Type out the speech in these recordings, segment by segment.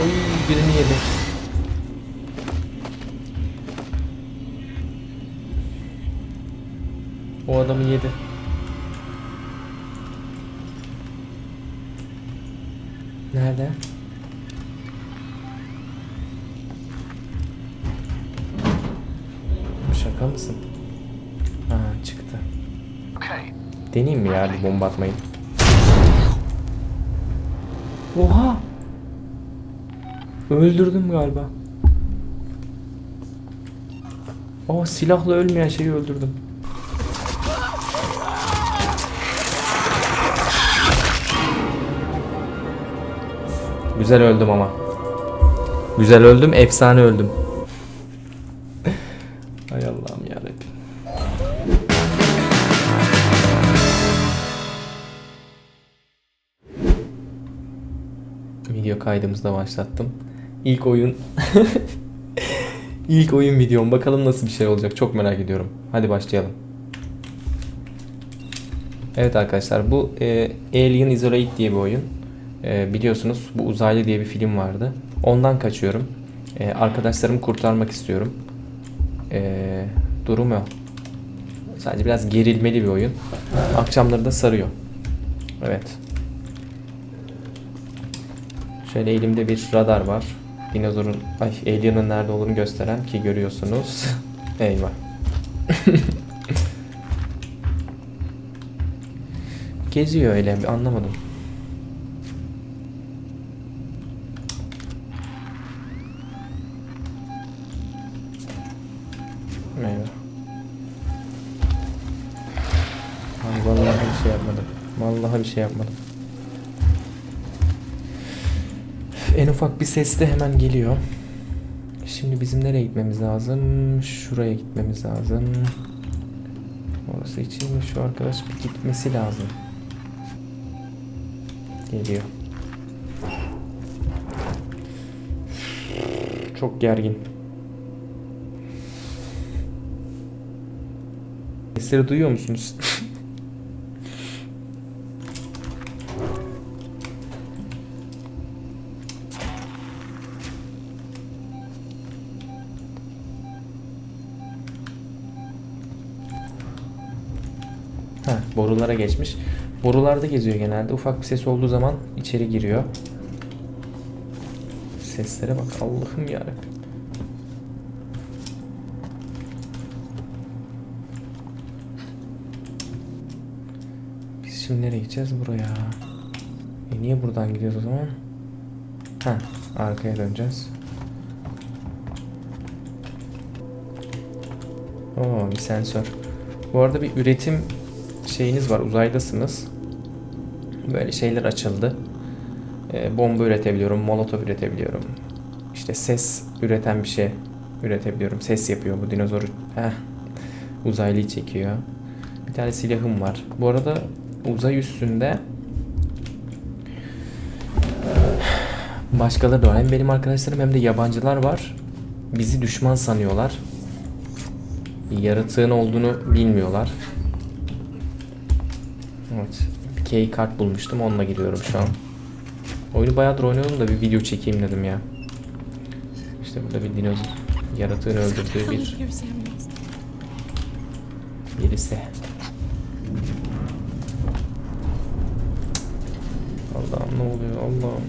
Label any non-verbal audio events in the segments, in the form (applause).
Oy birini yedi. O adamı yedi. Nerede? Şaka mısın? Ha çıktı. Deneyeyim mi ya bir bomba atmayı? Oha! Öldürdüm galiba. Aa silahla ölmeyen şeyi öldürdüm. Güzel öldüm ama. Güzel öldüm, efsane öldüm. Hay Allah'ım yarabbim. Video kaydımızı da başlattım. İlk oyun (laughs) İlk oyun videom. Bakalım nasıl bir şey olacak. Çok merak ediyorum. Hadi başlayalım. Evet arkadaşlar bu e, Alien Isolate diye bir oyun. E, biliyorsunuz bu uzaylı diye bir film vardı. Ondan kaçıyorum. E, arkadaşlarımı kurtarmak istiyorum. E, durum o. Sadece biraz gerilmeli bir oyun. Akşamları da sarıyor. Evet. Şöyle elimde bir radar var. Dinozorun, ay alien'ın nerede olduğunu gösteren ki görüyorsunuz. (laughs) Eyvah. (laughs) Geziyor öyle anlamadım. Eyvah. Ay vallahi bir şey yapmadım. Vallahi bir şey yapmadım. Ufak bir ses de hemen geliyor. Şimdi bizim nereye gitmemiz lazım? Şuraya gitmemiz lazım. Orası için şu arkadaş bir gitmesi lazım. Geliyor. Çok gergin. Sesleri duyuyor musunuz? Ha, borulara geçmiş. Borularda geziyor genelde. Ufak bir ses olduğu zaman içeri giriyor. Seslere bak Allah'ım yarabbim. Biz şimdi nereye gideceğiz? Buraya. E niye buradan gidiyoruz o zaman? Ha, arkaya döneceğiz. Oo, bir sensör. Bu arada bir üretim şeyiniz var. Uzaydasınız. Böyle şeyler açıldı. Ee, bomba üretebiliyorum. Molotof üretebiliyorum. İşte ses üreten bir şey üretebiliyorum. Ses yapıyor bu dinozoru. Heh. Uzaylıyı çekiyor. Bir tane silahım var. Bu arada uzay üstünde başkaları da var. Hem benim arkadaşlarım hem de yabancılar var. Bizi düşman sanıyorlar. Yaratığın olduğunu bilmiyorlar. Evet. Bir key kart bulmuştum. Onunla giriyorum şu an. Oyunu bayağıdır oynuyorum da bir video çekeyim dedim ya. İşte burada bir dinozor yaratığını öldürdüğü bir birisi. Allah'ım ne oluyor Allah'ım.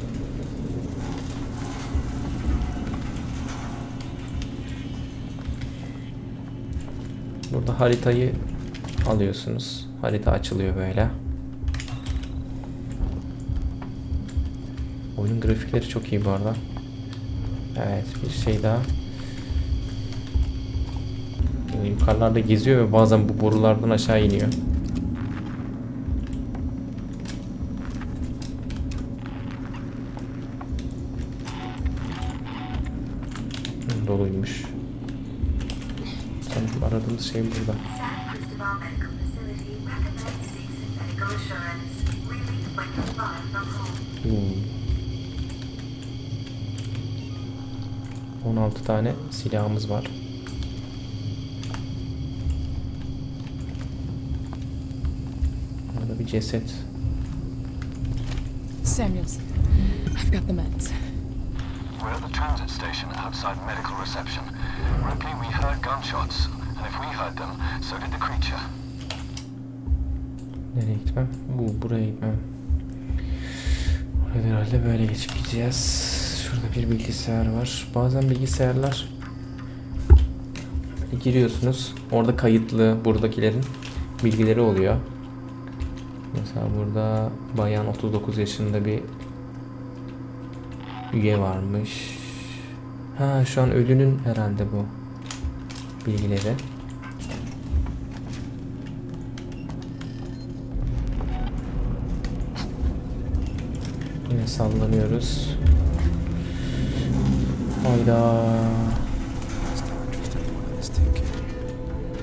Burada haritayı alıyorsunuz. Harita açılıyor böyle. Oyunun grafikleri çok iyi bu arada. Evet bir şey daha. Yani yukarılarda geziyor ve bazen bu borulardan aşağı iniyor. Doluymuş. Sanırım aradığımız şey burada. 6 tane silahımız var. Burada bir ceset. Samuels, I've got the meds. We're at the transit station outside medical reception. Ripley, we heard gunshots. And if we heard them, so did the creature. Nereye gitmem? Bu, buraya gitmem. Orada herhalde böyle geçip gideceğiz. Şurada bir bilgisayar var. Bazen bilgisayarlar giriyorsunuz. Orada kayıtlı buradakilerin bilgileri oluyor. Mesela burada bayan 39 yaşında bir üye varmış. Ha şu an ölünün herhalde bu bilgileri. Yine sallanıyoruz. Hayda.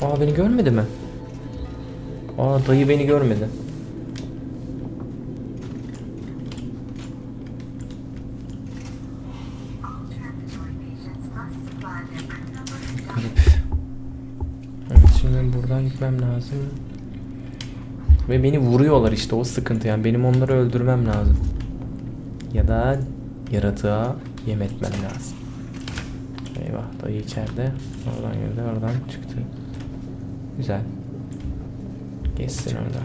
Aa beni görmedi mi? Aa dayı beni görmedi. Garip. Şimdi buradan gitmem lazım. Ve beni vuruyorlar işte o sıkıntı yani benim onları öldürmem lazım. Ya da yaratığa yem etmem lazım. Dayı içeride. Oradan girdi oradan çıktı. Güzel. Geçsin oradan.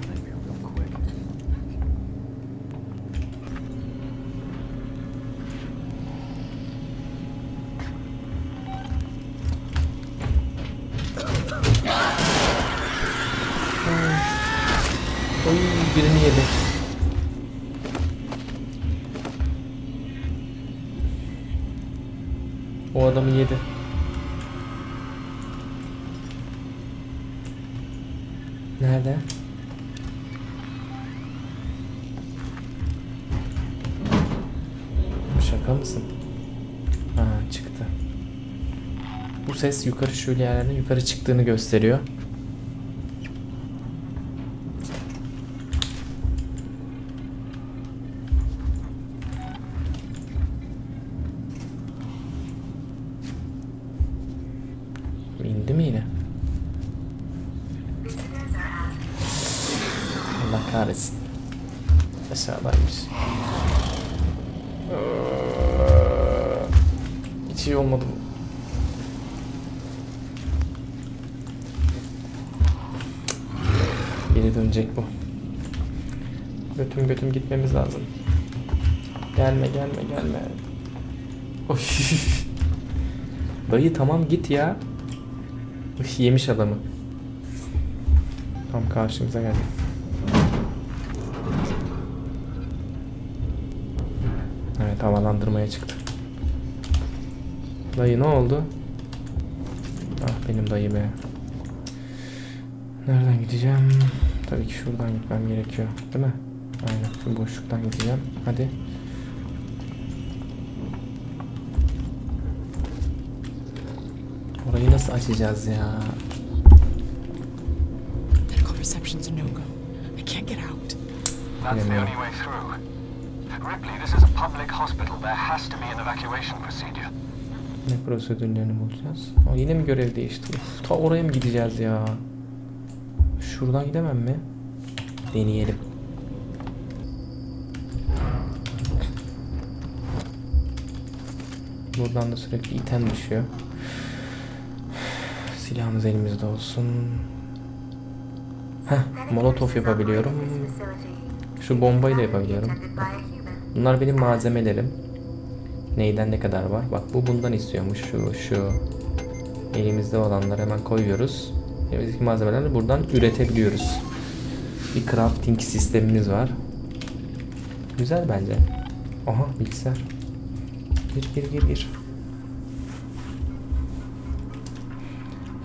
Oy birini yedi. O adamı yedi. Nerede? Şaka mısın? Ha çıktı. Bu ses yukarı şöyle yerlerden yukarı çıktığını gösteriyor. Dönecek bu. Götüm götüm gitmemiz lazım. Gelme gelme gelme. Oy. (laughs) Dayı tamam git ya. Üf, yemiş adamı. Tam karşımıza geldi. Evet havalandırmaya çıktı. Dayı ne oldu? Ah benim dayı be. Nereden gideceğim? Tabii ki şuradan gitmem gerekiyor. Değil mi? Aynen şu boşluktan gideceğim. Hadi. Orayı nasıl açacağız ya? Medical reception's a no-go. I can't get out. That's the only way through. Ripley, this is a public hospital. There has to be an evacuation procedure. Ne prosedürlerini bulacağız? Aa, yine mi görev değişti? Uf, ta oraya mı gideceğiz ya? Şuradan gidemem mi? Deneyelim. Buradan da sürekli item düşüyor. Silahımız elimizde olsun. Heh, molotof yapabiliyorum. Şu bombayı da yapabiliyorum. Bunlar benim malzemelerim. Neyden ne kadar var? Bak bu bundan istiyormuş. Şu, şu. Elimizde olanları hemen koyuyoruz. Elimizdeki malzemeleri buradan üretebiliyoruz. Bir crafting sistemimiz var. Güzel bence. Aha bilgisayar. Gir gir gir gir.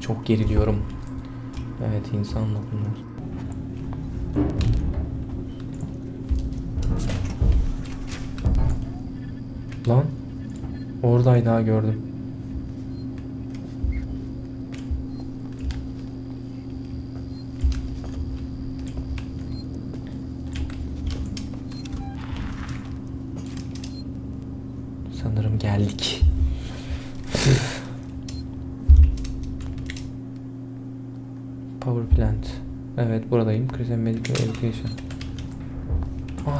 Çok geriliyorum. Evet insanla bunlar. Lan. Oradaydı daha gördüm.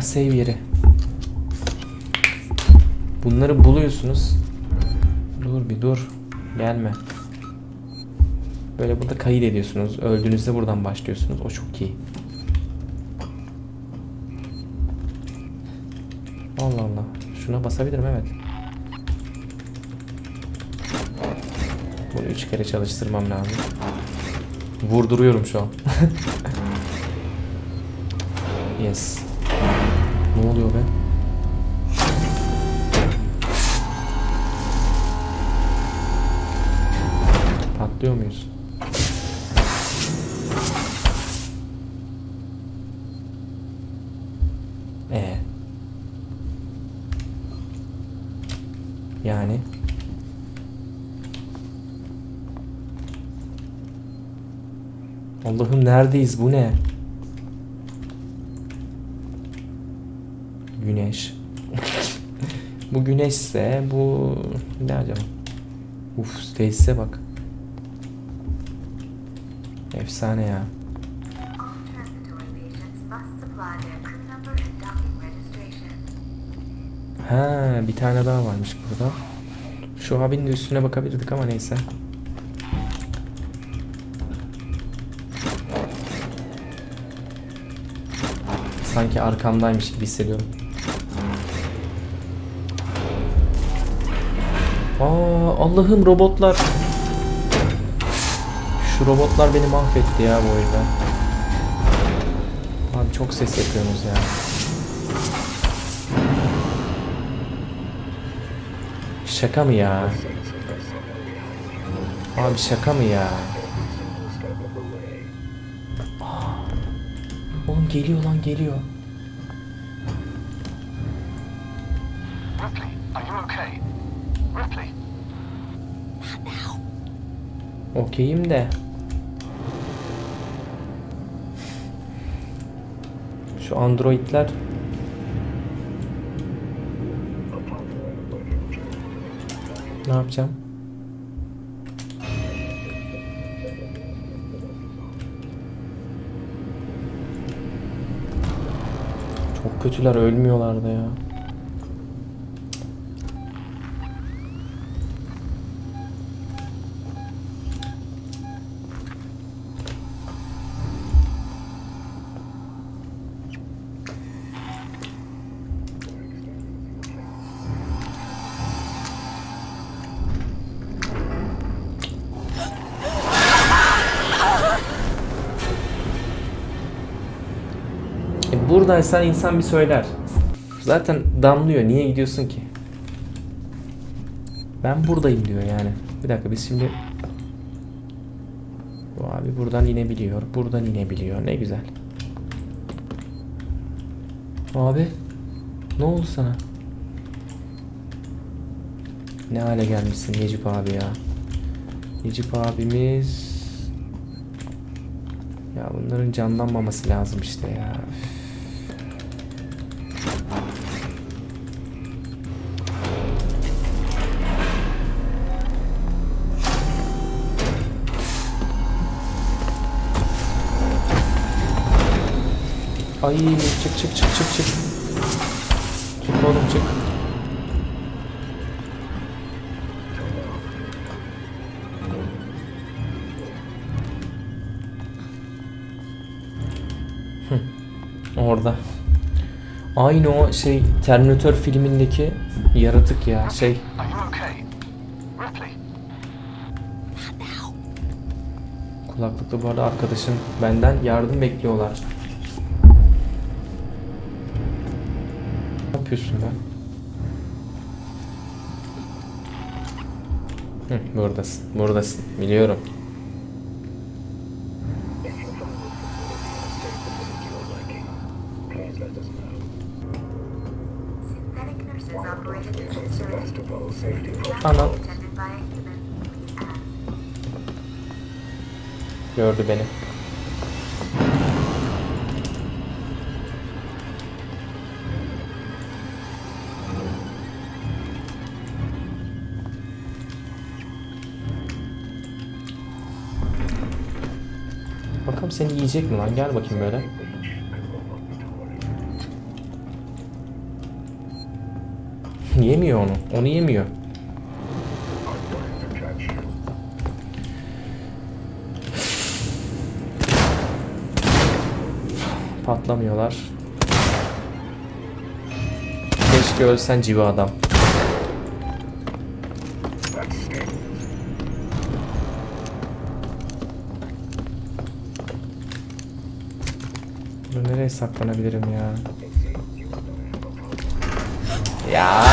Save. Bunları buluyorsunuz. Dur bir dur. Gelme. Böyle burada kayıt ediyorsunuz. Öldüğünüzde buradan başlıyorsunuz. O çok iyi. Allah Allah. Şuna basabilirim evet. Bunu üç kere çalıştırmam lazım. Vurduruyorum şu an. (laughs) yes. Ne oluyor be? Patlıyor muyuz? Ee. Yani Allah'ım neredeyiz bu ne? Güneş. bu güneşse bu ne acaba? Uf tesise bak. Efsane ya. Ha bir tane daha varmış burada. Şu abinin üstüne bakabilirdik ama neyse. Sanki arkamdaymış gibi hissediyorum. Allah'ım robotlar. Şu robotlar beni mahvetti ya bu oyunda. Abi çok ses yapıyorsunuz ya. Şaka mı ya? Abi şaka mı ya? Aa, Oğlum geliyor lan geliyor. Ripley, are you okay? Ripley? Okeyim de. Şu androidler Ne yapacağım? Çok kötüler ölmüyorlar da ya. Buradaysan insan bir söyler. Zaten damlıyor. Niye gidiyorsun ki? Ben buradayım diyor yani. Bir dakika biz şimdi... Bu abi buradan inebiliyor. Buradan inebiliyor. Ne güzel. Abi. Ne oldu sana? Ne hale gelmişsin Necip abi ya. Necip abimiz... Ya bunların canlanmaması lazım işte ya. Üf. Ay çık çık çık çık çık. Çık oğlum çık. Hı, Orada. Aynı o şey Terminator filmindeki yaratık ya şey kulaklıklı bu arada arkadaşım benden yardım bekliyorlar. Yapıyorsun ben? Hı, buradasın, buradasın. Biliyorum. Anam. Gördü beni. Seni yiyecek mi lan? Gel bakayım böyle. yemiyor onu. Onu yemiyor. Patlamıyorlar. Keşke ölsen civa adam. Burada nereye saklanabilirim ya? Ya.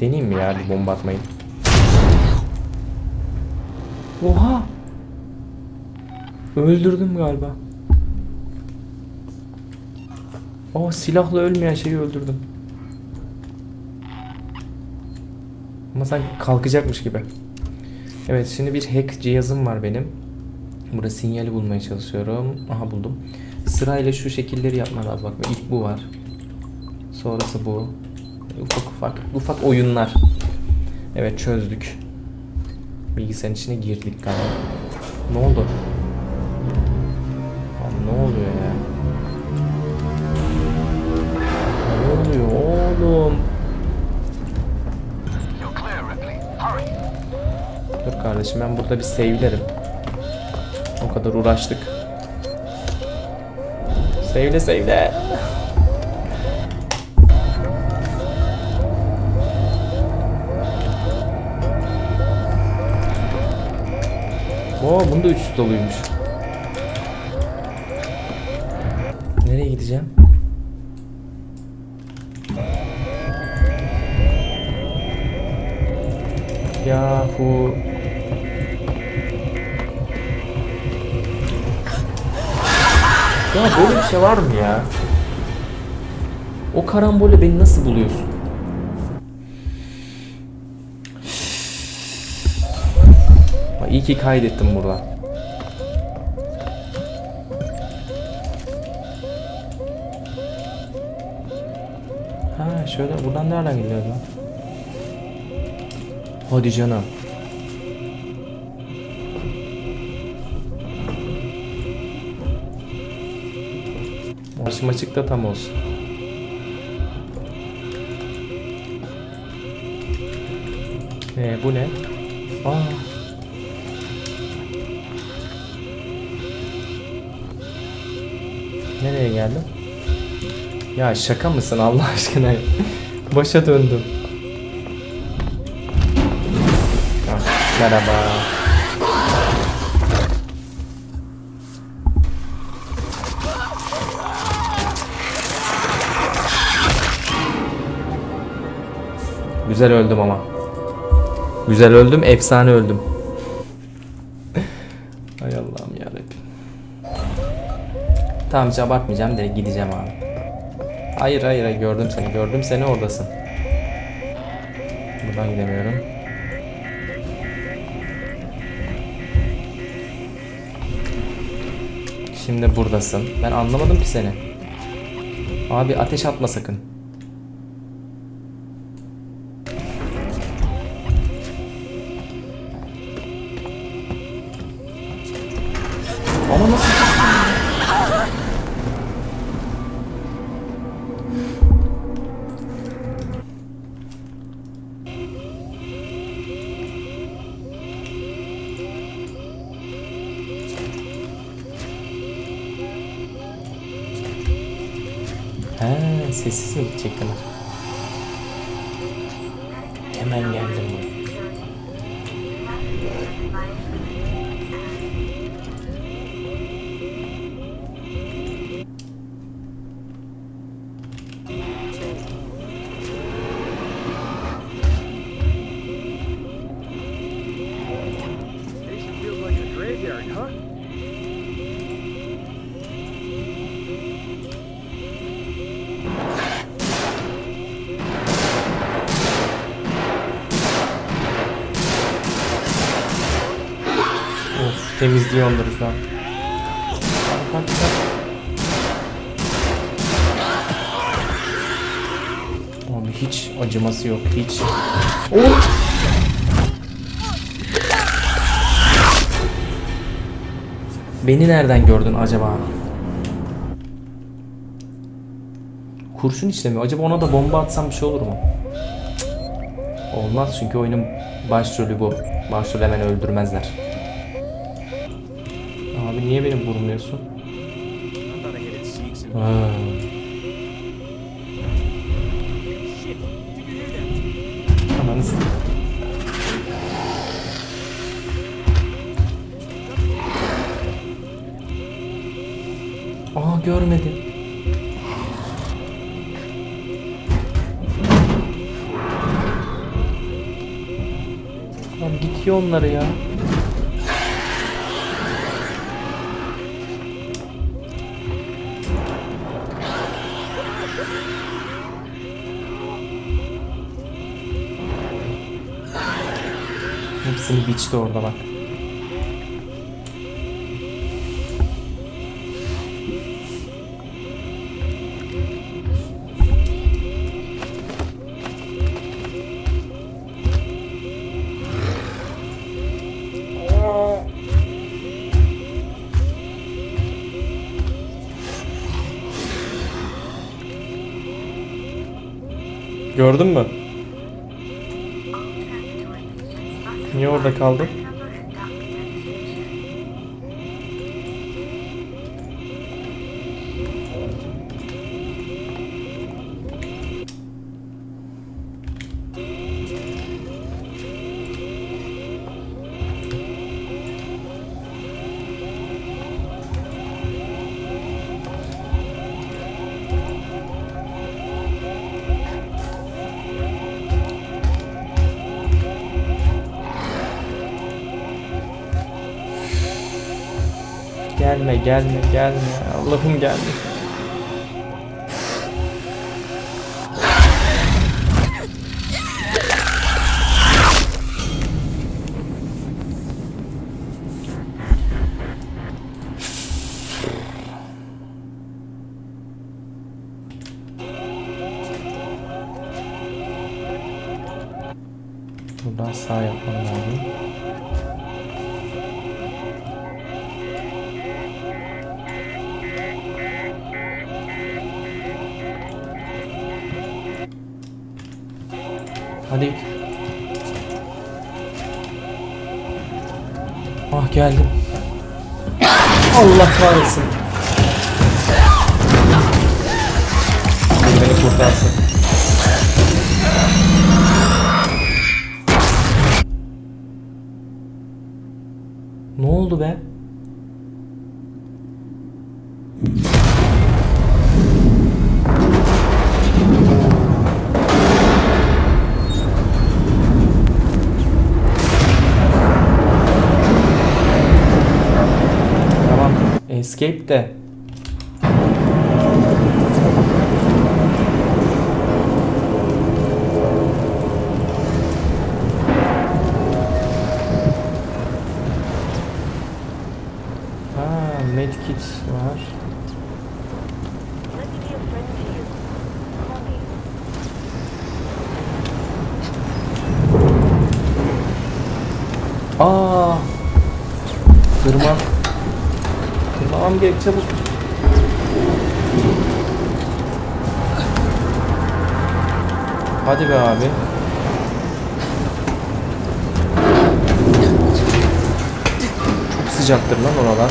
Deneyeyim mi ya bir bomba atmayı? Oha! Öldürdüm galiba. Aa silahla ölmeyen şeyi öldürdüm. Ama sanki kalkacakmış gibi. Evet şimdi bir hack cihazım var benim. Burada sinyali bulmaya çalışıyorum. Aha buldum. Sırayla şu şekilleri yapman lazım. Bak ilk bu var. Sonrası bu. Ufak ufak ufak oyunlar. Evet çözdük. Bilgisayarın içine girdik galiba. Ne oldu? Abi ne oluyor ya? Kardeşim ben burada bir save'lerim. O kadar uğraştık. Save'le save'le. Oo bunda 300 doluymuş. Nereye gideceğim? Yahu. Ya böyle bir şey var mı ya? O karambole beni nasıl buluyorsun? Bak iyi ki kaydettim burada. Ha şöyle buradan nereden gidiyordu? Hadi canım. Başım açıkta tam olsun. Ee, bu ne? Aa. Nereye geldim? Ya şaka mısın Allah aşkına? (laughs) Başa döndüm. Ah, merhaba. Güzel öldüm ama. Güzel öldüm, efsane öldüm. Hay Allah'ım yarabbim. Tamam hiç abartmayacağım direkt gideceğim abi. Hayır hayır hayır, gördüm seni gördüm seni oradasın. Buradan gidemiyorum. Şimdi buradasın. Ben anlamadım ki seni. Abi ateş atma sakın. Sessiz mi gidecektim? Hemen geldim izliyor onları şu an. Oğlum hiç acıması yok hiç. Oh! Beni nereden gördün acaba? Kurşun işlemiyor. Acaba ona da bomba atsam bir şey olur mu? Cık. Olmaz çünkü oyunun başrolü bu. Başrolü hemen öldürmezler. Niye beni vurmuyorsun? Ha. Ananı Aa görmedim. Lan bitiyor onları ya. Hepsini biçti orada bak. Niye Gelme gelme. Allah'ım gelme. Buradan sağ yapmam lazım. Hadi. Ah geldim. Allah kahretsin. Beni kurtarsın. Ne oldu be? Escape de. Çabuk. Hadi be abi. Çok sıcaktır lan oralar.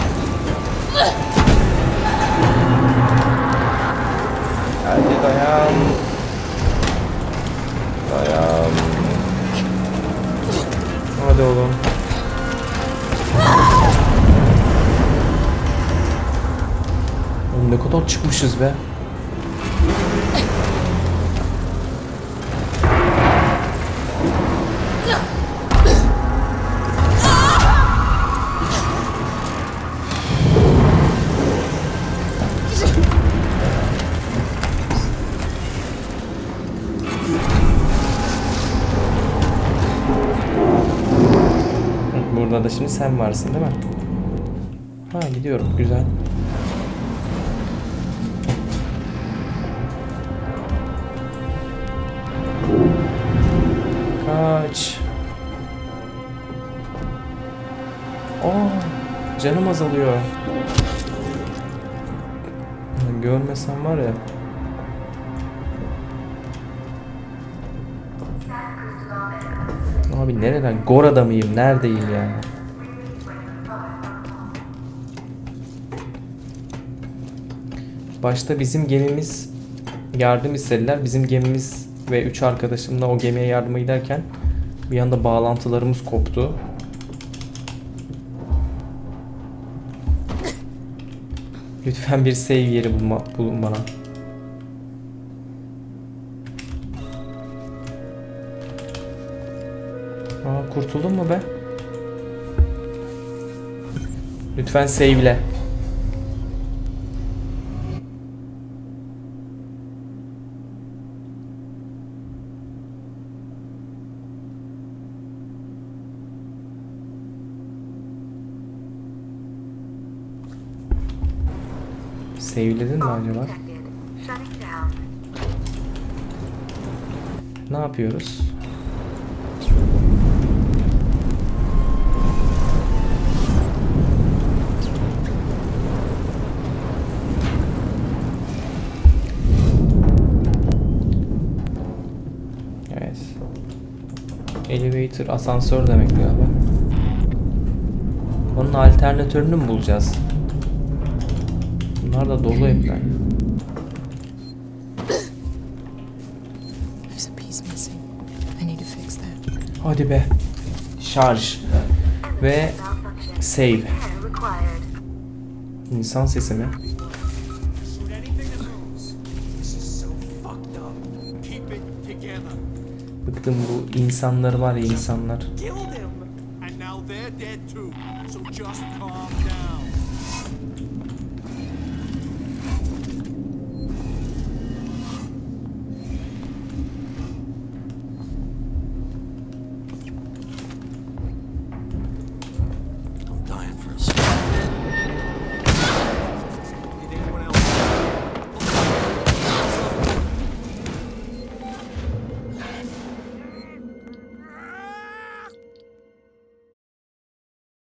Çıkmışız be. Burada da şimdi sen varsın değil mi? Ha gidiyorum güzel. aç. Aa, canım azalıyor. Yani görmesem var ya. Abi nereden? Gora'da mıyım? Neredeyim yani? Başta bizim gemimiz yardım istediler. Bizim gemimiz ve üç arkadaşımla o gemiye yardıma giderken bir anda bağlantılarımız koptu. Lütfen bir save yeri bulma, bulun bana. Aa, kurtuldun mu be? Lütfen save'le. Save'ledin mi acaba? Ne yapıyoruz? Evet. Elevator asansör demek galiba. Onun alternatörünü mü bulacağız? Bunlar da dolu hep ben. There's a piece missing. I need to fix that. Hadi be. Şarj. Ve save. İnsan sesi mi? Bıktım bu insanları var ya insanlar.